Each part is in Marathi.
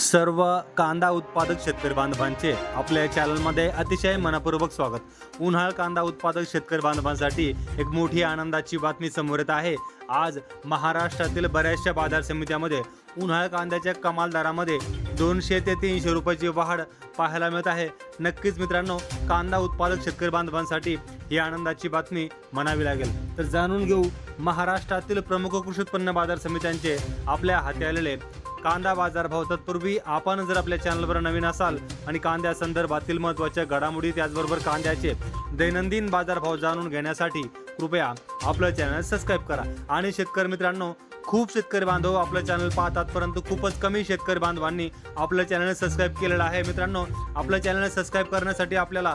सर्व कांदा उत्पादक शेतकरी बांधवांचे आपल्या चॅनलमध्ये अतिशय मनपूर्वक स्वागत. उन्हाळ कांदा उत्पादक शेतकरी बांधवांसाठी एक मोठी आनंदाची बातमी समोर येत आहे. आज महाराष्ट्रातील बऱ्याचशा बाजार समित्यामध्ये उन्हाळ कांद्याच्या कमाल दरामध्ये दोनशे ते तीनशे रुपयाची वाढ पाहायला मिळत आहे. नक्कीच मित्रांनो कांदा उत्पादक शेतकरी बांधवांसाठी ही आनंदाची बातमी म्हणावी लागेल. तर जाणून घेऊ महाराष्ट्रातील प्रमुख कृषी उत्पन्न बाजार समित्यांचे आपल्या हाती आलेले कांदा बाजारभाव तत्पूर्वी आपण जर आपल्या चॅनलवर नवीन असाल आणि कांद्या संदर्भातील महत्त्वाच्या घडामोडी त्याचबरोबर कांद्याचे दैनंदिन बाजारभाव जाणून घेण्यासाठी कृपया आपलं चॅनल सबस्क्राईब करा. आणि शेतकरी मित्रांनो खूप शेतकरी बांधव आपलं चॅनल पाहतात परंतु खूपच कमी शेतकरी बांधवांनी आपलं चॅनल सबस्क्राईब केलेलं आहे. मित्रांनो आपलं चॅनल सबस्क्राईब करण्यासाठी आपल्याला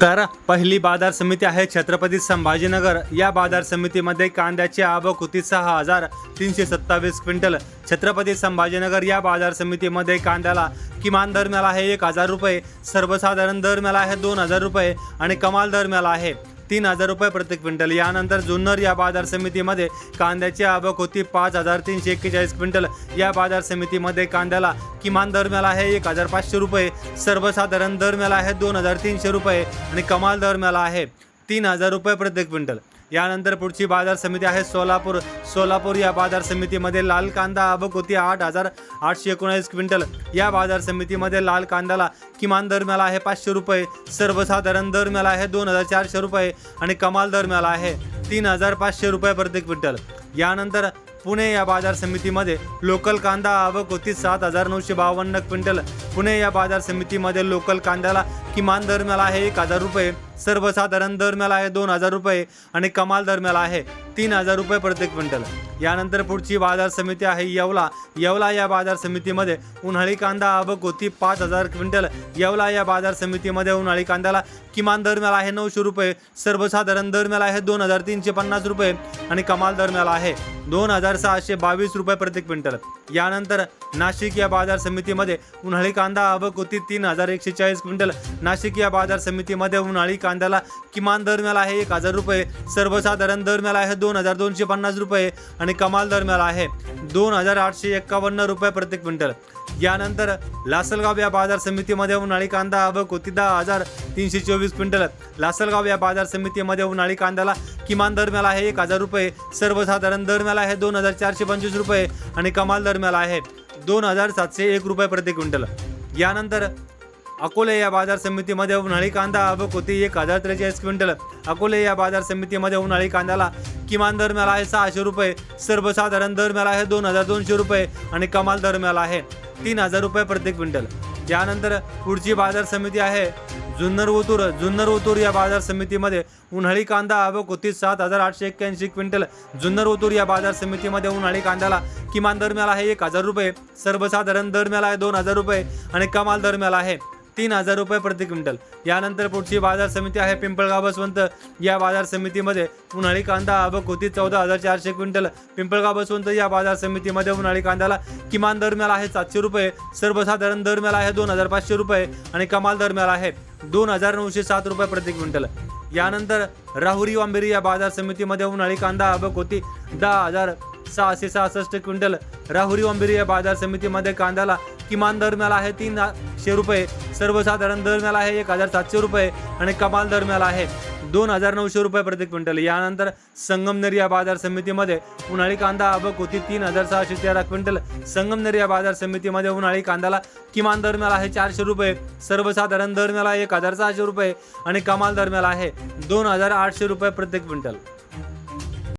तर पहिली बाजार समिती आहे छत्रपती संभाजीनगर. या बाजार समितीमध्ये कांद्याची आवक होती सहा हजार तीनशे सत्तावीस क्विंटल. छत्रपती संभाजीनगर या बाजार समितीमध्ये कांद्याला किमान दर मिळाला आहे एक हजार रुपये सर्वसाधारण दर मिळाला आहे दोन हजार रुपये आणि कमाल दर मिळाला आहे. तीन हजार रुपये प्रति क्विंटल. यानंतर जुन्नर या बाजार समितीमध्ये कांद्याची आवक होती पाच हजार तीनशे एक्केचाळीस क्विंटल. या बाजार समितीमध्ये कांद्याला किमान दर मिळाला आहे एक हजार पाचशे रुपये. सर्वसाधारण दर मिळाला आहे दोन हजार तीनशे रुपये. आणि कमाल दर मिळाला आहे तीन हजार रुपये प्रति क्विंटल. यानंतर पुढची बाजार समिती आहे सोलापूर. सोलापूर या बाजार समितीमध्ये लाल कांदा आवक होती. आठ हजार आठशे एकोणीस क्विंटल. या बाजार समितीमध्ये लाल कांद्याला किमान दर मिळाला आहे पाचशे रुपये. सर्वसाधारण दर मिळाला आहे दोन हजार चारशे रुपये आणि कमाल दर मिळाला आहे तीन हजार पाचशे रुपये प्रति क्विंटल. यानंतर पुणे या बाजार समितीमध्ये लोकल कांदा आवक होती सात हजार नऊशे बावन्न क्विंटल. पुणे या बाजार समितीमध्ये लोकल कांद्याला किमान दर मिळाला आहे एक हजार रुपये सर्वसाधारण दर मिळाला आहे दोन हजार रुपये आणि कमाल दर मिळाला आहे तीन हजार रुपये प्रति क्विंटल. यानंतर पुढची बाजार समिती आहे येवला. येवला या बाजार समितीमध्ये उन्हाळी कांदा आवक होती पाच हजार क्विंटल. येवला या बाजार समितीमध्ये उन्हाळी कांद्याला किमान दर मिळाला आहे नऊशे रुपये सर्वसाधारण दर मिळाला आहे दोन हजार तीनशे पन्नास रुपये आणि कमाल दर मिळाला आहे दोन हजार सहाशे बावीस रुपये प्रति क्विंटल. यानंतर नाशिक या बाजार समितीमध्ये उन्हाळी कांदा आवक होती. तीन हजार एकशे चाळीस क्विंटल. नाशिक या बाजार समितीमध्ये उन्हाळी कांद्याला किमान दर मिळाला आहे एक हजार रुपये. सर्वसाधारण दर मिळाला आहे दोन हजार दोनशे पन्नास रुपये आणि कमाल दर मिळाला आहे दोन हजार आठशे एक्कावन्न रुपये प्रति क्विंटल. यानंतर लासलगाव या बाजार समितीमध्ये उन्हाळी कांदा आवक होती दहा हजार तीनशे चोवीस क्विंटल. लासलगाव या बाजार समितीमध्ये उन्हाळी कांद्याला किमान दर मिळाला आहे एक हजार रुपये. सर्वसाधारण दर मिळाला आहे दोन हजार चारशे पंचवीस रुपये आणि कमाल दर मिळाला आहे. दोन हजार सातशे एक रुपये प्रति क्विंटल. यानंतर अकोले या बाजार समितीमध्ये उन्हाळी कांदा आवक होती एक हजार त्रेचाळीस क्विंटल. अकोले या बाजार समितीमध्ये उन्हाळी कांद्याला किमान दर मिळाला आहे सहाशे रुपये सर्वसाधारण दर मिळाला आहे दोन हजार दोनशे रुपये आणि कमाल दर मिळाला आहे तीन हजार रुपये प्रति क्विंटल. यानंतर पुढची बाजार समिती आहे जुन्नर ओतूर जुन्नर ओतूर या बाजार समितीमध्ये उन्हाळी कांदा आवक होती. सात हजार आठशे एक्क्याऐंशी क्विंटल. जुन्नर ओतूर या बाजार समितीमध्ये उन्हाळी कांद्याला किमान दर मिळाला आहे एक हजार रुपये. सर्वसाधारण दर मिळाला आहे दोन हजार रुपये आणि कमाल दर मिळाला आहे. तीन हजार रुपये प्रति क्विंटल. यानंतर पुढची बाजार समिती आहे पिंपळगाव बसवंत. या बाजार समितीमध्ये उन्हाळी कांदा आवक होती चौदा हजार चारशे क्विंटल. पिंपळगाव बसवंत या बाजार समितीमध्ये उन्हाळी कांद्याला किमान दर मिळाला आहे सातशे रुपये. सर्वसाधारण दर मिळाला आहे दोन हजार पाचशे रुपये आणि कमाल दर मिळाला आहे दोन हजार नऊशे सात रुपये प्रति क्विंटल. यानंतर राहुरी वांबेरी या बाजार समितीमध्ये उन्हाळी कांदा आवक होती दहा हजार सहाशे सहासष्ट क्विंटल. राहुरी वांबेरी या बाजार समितीमध्ये कांद्याला किमान दर मिळाला आहे तीनशे रुपये. सर्वसाधारण दर मिळाला आहे एक हजार सातशे रुपये आणि कमाल दर मिळाला आहे दोन हजार नऊशे रुपये प्रति क्विंटल. यानंतर संगमनेर या बाजार समितीमध्ये उन्हाळी कांदा आवक होती तीन हजार सहाशे तेरा क्विंटल. संगमनेर या बाजार समितीमध्ये उन्हाळी कांद्याला किमान दर मिळाला आहे चारशे रुपये. सर्वसाधारण दर मिळाला एक हजार सहाशे रुपये आणि कमाल दर मिळाला आहे दोन हजार आठशे रुपये प्रति क्विंटल.